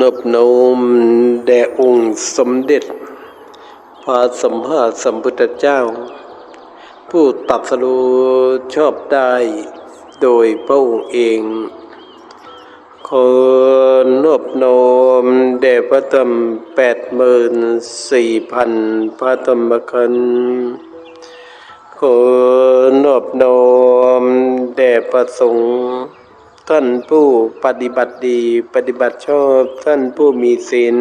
นบนมแด่องค์สมเด็จ พระสัมมาสัมพุทธเจ้า ผู้ตัดสรู้ชอบได้โดยพระองค์เองขอนบนมแด่พระธรรมแปดหมื่นสี่พันพระธรรมคันขอนบนมแด่พระสงฆ์ ท่านผู้ปฏิบัติดีปฏิบัติชอบท่านผู้มีศีล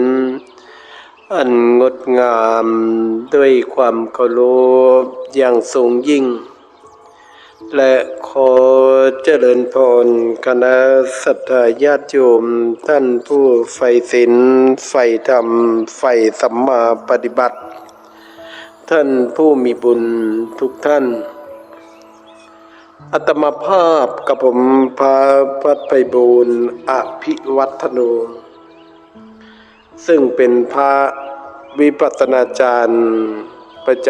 อันงดงามด้วยความเคารพอย่างสูงยิ่ง และขอเจริญพรคณะสัตยาติโยมท่านผู้ใฝ่ศีลใฝ่ธรรมใฝ่สัมมาปฏิบัติ ท่านผู้มีบุญทุกท่าน อัตมาภาพกับผมพาพัดไปบูรณ์อภิวัฒโนซึ่งเป็นพระวิปัสนาจารย์ประจ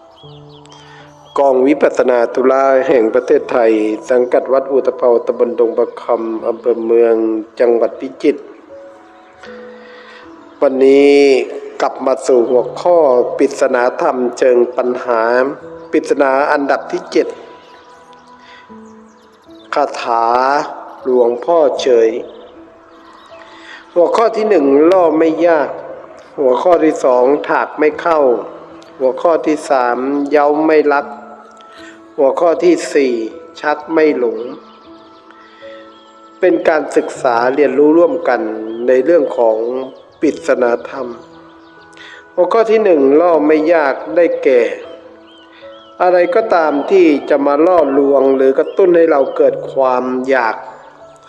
ำกองวิปัสนาตุลาแห่งประเทศไทย สังกัดวัดอุตภเปาตำบลดงประคำอำเภอเมืองจังหวัดพิจิตรวันนี้กลับมาสู่หัวข้อปริศนาธรรมเชิงปัญหาปริศนาอันดับที่เจ็ด คาถาหลวงพ่อเฉย หัวข้อที่หนึ่งล่อไม่ยาก หัวข้อที่สองถากไม่เข้า หัวข้อที่สามเย้าไม่รัก หัวข้อที่สี่ชักไม่หลง เป็นการศึกษาเรียนรู้ร่วมกันในเรื่องของปิศนาธรรม หัวข้อที่หนึ่งล่อไม่ยากได้แก่ อะไรก็ตามที่จะมาล่อลวงหรือกระตุ้นให้เราเกิดความอยาก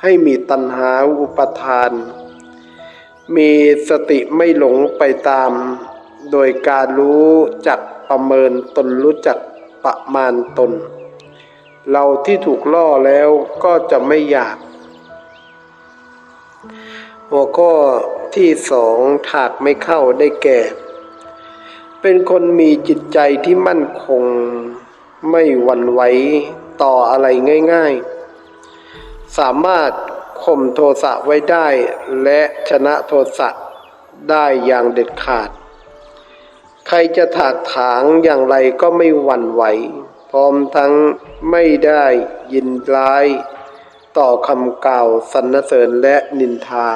ให้มีตัณหาอุปทาน มีสติไม่หลงไปตาม โดยการรู้จักประเมินตนรู้จักประมาณตน เราที่ถูกล่อแล้วก็จะไม่อยาก หัวข้อที่สองถากไม่เข้าได้แก่ เป็นคนมีจิตใจที่มั่นคง ไม่หวั่นไหวต่ออะไรง่ายๆ สามารถข่มโทสะไว้ได้และชนะโทสะได้อย่างเด็ดขาด ใครจะถากถางอย่างไรก็ไม่หวั่นไหว พร้อมทั้งไม่ได้ยินร้าย ต่อคำกล่าวสรรเสริญและนินทา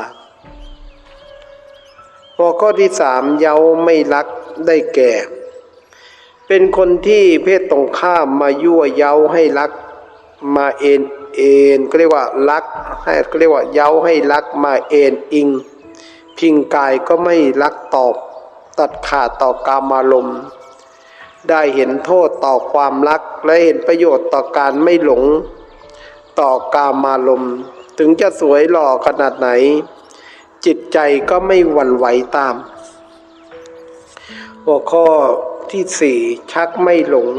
หัวข้อที่สามเย้าไม่รักได้แก่ เป็นคนที่เพศตรงข้ามมายั่วเย้าให้รักมาเอ็นเอ็นก็เรียกว่ารักให้ก็เรียกว่าเย้าให้รักมาเอ็นอิง พิงกายก็ไม่รักตอบ ตัดขาดต่อกามารมณ์ได้เห็นโทษต่อความรักและเห็นประโยชน์ต่อการไม่หลง ต่อกามารมณ์ถึงจะสวยหล่อขนาดไหน จิตใจก็ไม่หวั่นไหวตาม หัวข้อ ที่สี่ชักไม่หลง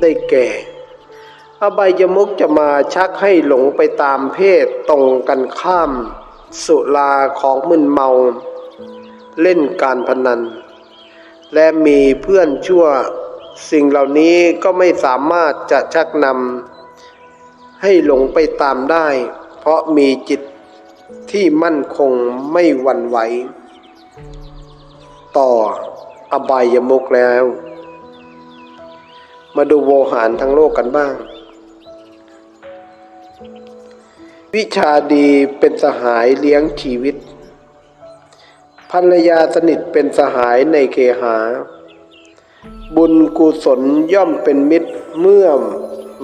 ได้แก่ อบายมุกจะมาชักให้หลงไปตามเพศตรงกันข้าม สุราของมึนเมา เล่นการพนัน และมีเพื่อนชั่ว สิ่งเหล่านี้ก็ไม่สามารถจะชักนำให้หลงไปตามได้ เพราะมีจิตที่มั่นคงไม่หวั่นไหวต่ออบายมุกแล้ว มาดูโวหารทั้งโลกกันบ้าง วิชาดีเป็นสหายเลี้ยงชีวิต ภรรยาสนิทเป็นสหายในเคหา บุญกุศลย่อมเป็นมิตรเมื่อ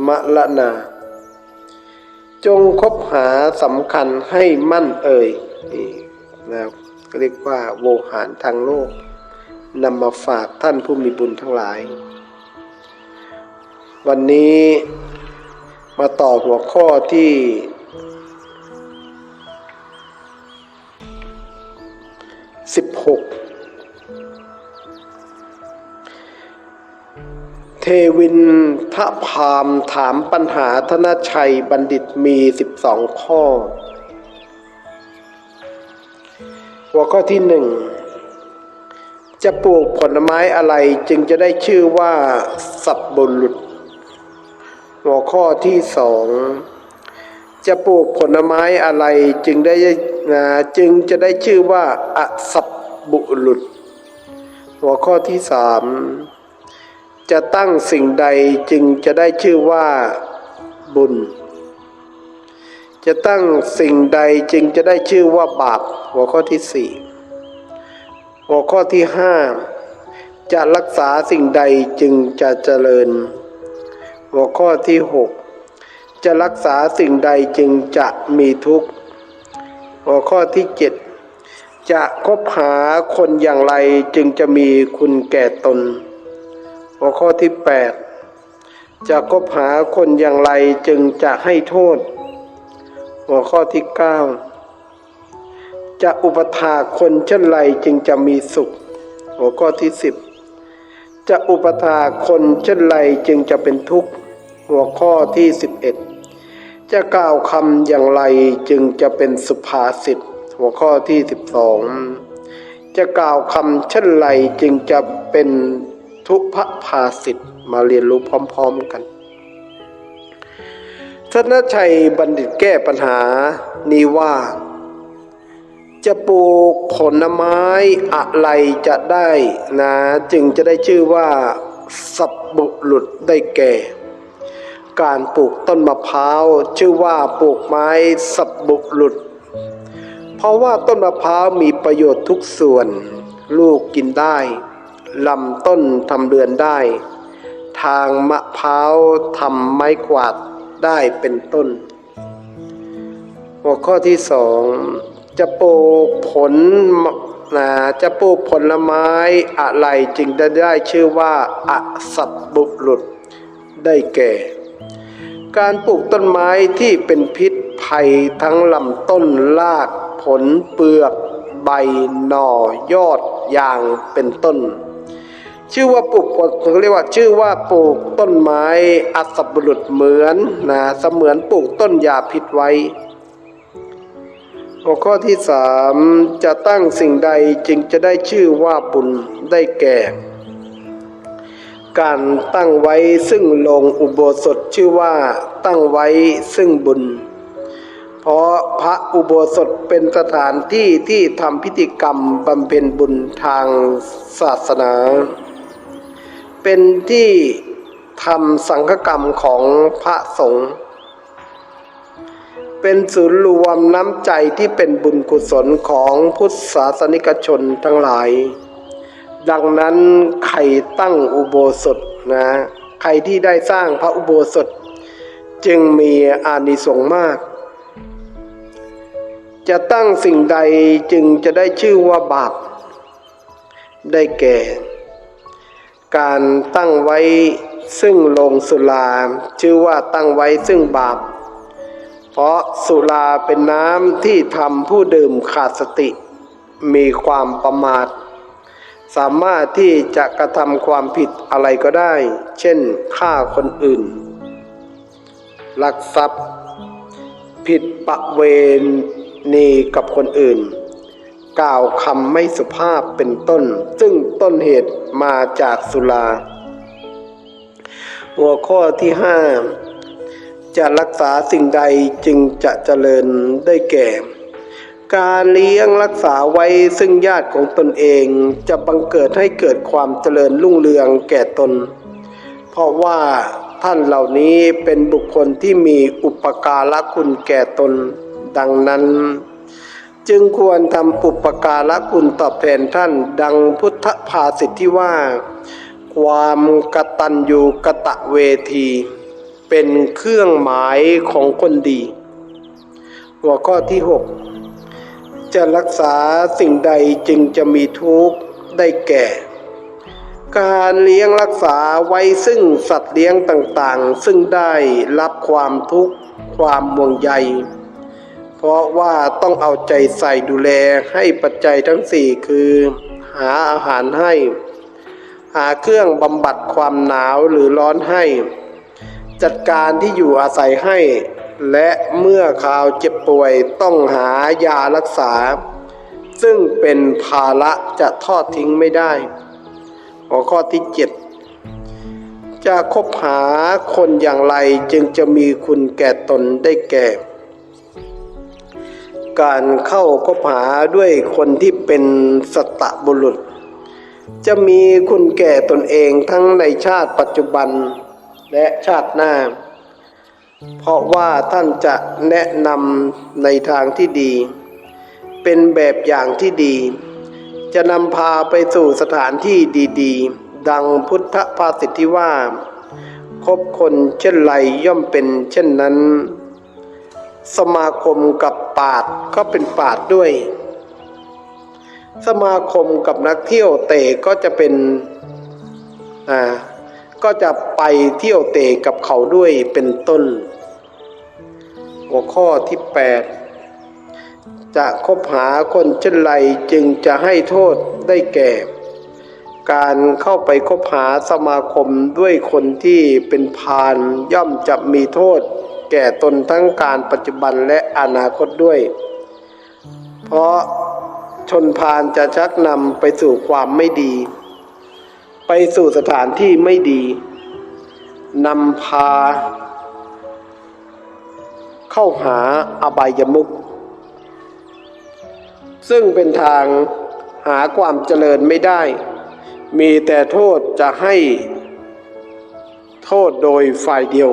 มะละนา จงคบหาสำคัญให้มั่นเอ่ยนี่นะครับเรียกว่าโวหารทางโลกนำมาฝากท่านผู้มีบุญทั้งหลาย วันนี้มาต่อหัวข้อที่สิบหกเทวินทะพามถามปัญหาธนชัยบัณฑิตมีสิบสองข้อ หัวข้อที่หนึ่งจะปลูกผลไม้อะไรจึงจะได้ชื่อว่าสับบุรุษ หัวข้อที่สองจะปลูกผลไม้อะไรจึงได้จึงจะได้ชื่อว่าอสัพบุรุษ หัวข้อที่สามจะตั้งสิ่งใดจึงจะได้ชื่อว่าบุญ จะตั้งสิ่งใดจึงจะได้ชื่อว่าบาป หัวข้อที่สี่หัวข้อที่ห้าจะรักษาสิ่งใดจึงจะเจริญ หัวข้อที่หกจะรักษาสิ่งใดจึงจะมีทุกข์ หัวข้อที่เจ็ดจะคบหาคนอย่างไรจึงจะมีคุณแก่ตน หัวข้อที่แปดจะคบหาคนอย่างไรจึงจะให้โทษ หัวข้อที่เก้าจะอุปถาคนเช่นไรจึงจะมีสุข หัวข้อที่สิบจะอุปถาคนเช่นไรจึงจะเป็นทุกข์ หัวข้อที่สิบเอ็ดจะกล่าวคำอย่างไรจึงจะเป็นสุภาษิต หัวข้อที่สิบสองจะกล่าวคำเช่นไรจึงจะเป็นทุพภาษิต มาเรียนรู้พร้อมๆกันธนชัยบัณฑิตแก้ปัญหานี้ว่า จะปลูกผลไม้อะไรจะได้นะ จึงจะได้ชื่อว่า สับบุรุษได้แก่ การปลูกต้นมะพร้าวชื่อว่าปลูกไม้สับบุรุษเพราะว่าต้นมะพร้าวมีประโยชน์ทุกส่วน ลูกกินได้ลำต้นทำเรือนได้ ทางมะพร้าวทำไม้กวาดได้เป็นต้น หัวข้อที่สองจะปลูกผลนะจะปลูกผลไม้อะไรจึงได้ได้ชื่อว่าอสัตบุรุษได้แก่ การปลูกต้นไม้ที่เป็นพิษภัยทั้งลำต้นรากผลเปลือก ใบหน่อยอดยางเป็นต้น ชื่อว่าปลูกเขาเรียกว่าชื่อว่าปลูกต้นไม้อัศบุรุษเหมือนนะเสมือนปลูกต้นยาพิษไว้ หัวข้อที่สามจะตั้งสิ่งใดจึงจะได้ชื่อว่าบุญได้แก่ การตั้งไว้ซึ่งลงอุโบสถชื่อว่าตั้งไว้ซึ่งบุญ เพราะพระอุโบสถเป็นสถานที่ที่ทำพิธีกรรมบำเพ็ญบุญทางศาสนา เป็นที่ทำสังฆกรรมของพระสงฆ์เป็นศูนย์รวมน้ำใจที่เป็นบุญกุศลของพุทธศาสนิกชนทั้งหลาย ดังนั้นใครตั้งอุโบสถนะใครที่ได้สร้างพระอุโบสถ จึงมีอานิสงส์มาก จะตั้งสิ่งใดจึงจะได้ชื่อว่าบาป ได้แก่ การตั้งไว้ซึ่งลงสุราชื่อว่าตั้งไว้ซึ่งบาป เพราะสุราเป็นน้ำที่ทำผู้ดื่มขาดสติ มีความประมาท สามารถที่จะกระทำความผิดอะไรก็ได้ เช่นฆ่าคนอื่น ลักทรัพย์ ผิดประเวณีกับคนอื่น กล่าวคำไม่สุภาพเป็นต้น ซึ่งต้นเหตุมาจากสุรา หัวข้อที่ห้าจะรักษาสิ่งใดจึงจะเจริญได้แก่ การเลี้ยงรักษาไว้ซึ่งญาติของตนเองจะบังเกิดให้เกิดความเจริญรุ่งเรืองแก่ตน เพราะว่าท่านเหล่านี้เป็นบุคคลที่มีอุปการะคุณแก่ตน ดังนั้น จึงควรทำอุปการะคุณตอบแทนท่านดังพุทธภาษิตที่ว่า ความกตัญญูกะตะเวที เป็นเครื่องหมายของคนดี หัวข้อที่หก จะรักษาสิ่งใดจึงจะมีทุกข์ได้แก่ การเลี้ยงรักษาไว้ซึ่งสัตว์เลี้ยงต่างๆ ซึ่งได้รับความทุกข์ความห่วงใย เพราะว่าต้องเอาใจใส่ดูแลให้ปัจจัยทั้งสี่คือ หาอาหารให้ หาเครื่องบำบัดความหนาวหรือร้อนให้ จัดการที่อยู่อาศัยให้ และเมื่อข่าวเจ็บป่วยต้องหายารักษา ซึ่งเป็นภาระจะทอดทิ้งไม่ได้ หัวข้อที่เจ็ดจะคบหาคนอย่างไรจึงจะมีคุณแก่ตนได้แก่ การเข้าคบหาด้วยคนที่เป็นสตบุรุษ จะมีคุณแก่ตนเองทั้งในชาติปัจจุบันและชาติหน้า เพราะว่าท่านจะแนะนำในทางที่ดี เป็นแบบอย่างที่ดี จะนำพาไปสู่สถานที่ดีๆ ดังพุทธภาษิตที่ว่า คบคนเช่นไรย่อมเป็นเช่นนั้น สมาคมกับปาดก็เป็นปาดด้วย สมาคมกับนักเที่ยวเตะก็จะเป็นอ่า ก็จะไปเที่ยวเตะกับเขาด้วยเป็นต้น หัวข้อที่ 8 จะคบหาคนเช่นไรจึงจะให้โทษได้แก่ การเข้าไปคบหาสมาคมด้วยคนที่เป็นพาลย่อมจะมีโทษ แก่ตนทั้งการปัจจุบันและอนาคตด้วย เพราะชนพาลจะชักนำไปสู่ความไม่ดี ไปสู่สถานที่ไม่ดีนำพา เข้าหาอบายมุขซึ่งเป็นทางหาความเจริญไม่ได้ มีแต่โทษจะให้โทษโดยฝ่ายเดียว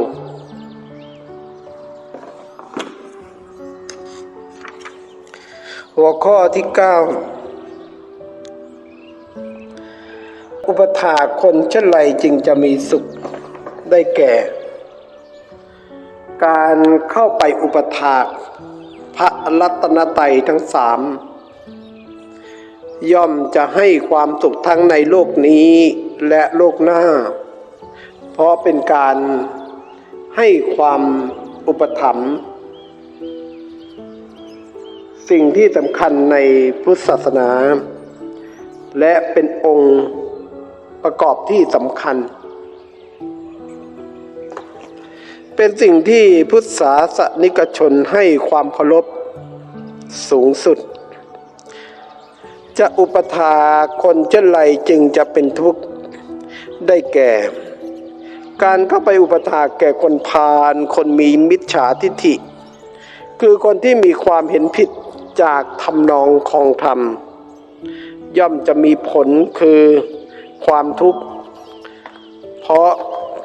หัวข้อที่ 9 ปถาคนเช่นไรจึงจะมีสุขได้แก่ การเข้าไปอุปถากพระรัตนตรัยทั้งสามย่อมจะให้ความสุขทั้งในโลกนี้และโลกหน้า เพราะเป็นการให้ความอุปถัมภ์สิ่งที่สำคัญในพุทธศาสนา และเป็นองค์ ประกอบที่สำคัญ เป็นสิ่งที่พุทธศาสนิกชนให้ความเคารพสูงสุด จะอุปถาคนเช่นไรจึงจะเป็นทุกข์ได้แก่ การเข้าไปอุปถาแก่คนพาลคนมีมิจฉาทิฐิ คือคนที่มีความเห็นผิดจากทำนองของธรรม ย่อมจะมีผลคือ ความทุกข์ เพราะ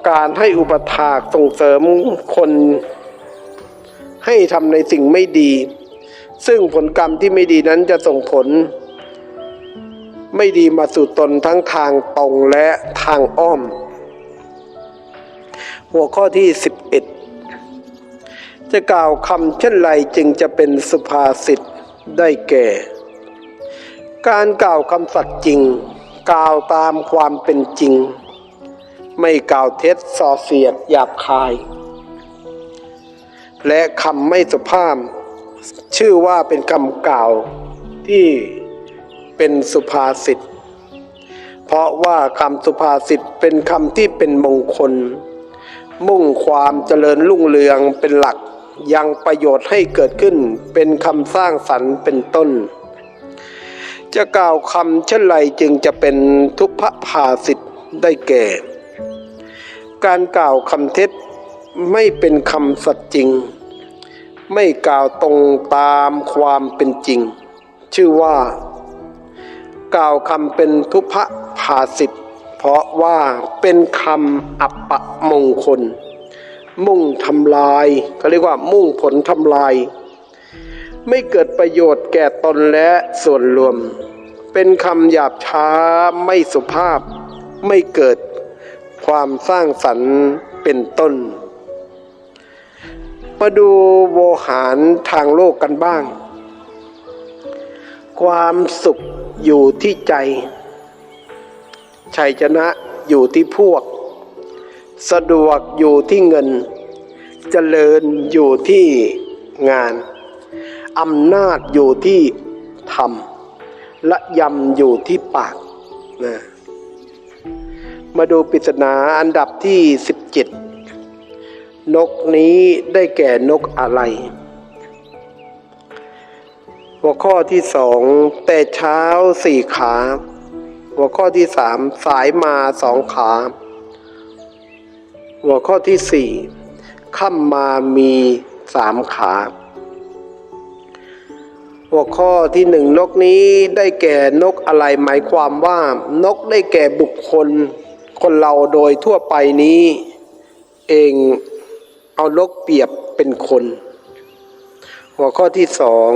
การให้อุปถากส่งเสริมคนให้ทำในสิ่งไม่ดี ซึ่งผลกรรมที่ไม่ดีนั้นจะส่งผล ไม่ดีมาสู่ตนทั้งทางตรงและทางอ้อม หัวข้อที่ 11 จะกล่าวคำเช่นไรจึงจะเป็นสุภาษิตได้แก่ การกล่าวคำสัตย์จริง กล่าวตามความเป็นจริง ไม่กล่าวเท็จส่อเสียดหยาบคาย และคำไม่สุภาพ ชื่อว่าเป็นคำกล่าวที่เป็นสุภาษิตเพราะว่าคำสุภาษิตเป็นคำที่เป็นมงคล มุ่งความเจริญรุ่งเรืองเป็นหลักยังประโยชน์ให้เกิดขึ้นเป็นคำสร้างสรรค์เป็นต้น จะกล่าวคำเช่นไรจึงจะเป็นทุพพภาสิทธ์ได้แก่ การกล่าวคำเท็จไม่เป็นคำสัตย์จริง ไม่กล่าวตรงตามความเป็นจริง ชื่อว่า กล่าวคำเป็นทุพพภาสิทธ์เพราะว่าเป็นคำอัปปะมงคล มุ่งทำลายเขาเรียกว่ามุ่งผลทำลาย ไม่เกิดประโยชน์แก่ตนและส่วนรวม เป็นคำหยาบช้าไม่สุภาพ ไม่เกิดความสร้างสรรค์เป็นต้น มาดูโวหารทางโลกกันบ้าง ความสุขอยู่ที่ใจ ชัยชนะอยู่ที่พวก สะดวกอยู่ที่เงิน เจริญอยู่ที่งาน อำนาจอยู่ที่ธรรมและยำอยู่ที่ปากนะมาดูปริศนาอันดับที่ 17 นกนี้ได้แก่นกอะไร หัวข้อที่สองแต่เช้าสี่ขา หัวข้อที่สามสายมาสองขา หัวข้อที่สี่ค่ำมามีสามขา หัวข้อที่หนึ่งนกนี้ได้แก่นกอะไรหมายความว่านกได้แก่บุคคล คนเราโดยทั่วไปนี้ เองเอานกเปรียบเป็นคน หัวข้อที่สอง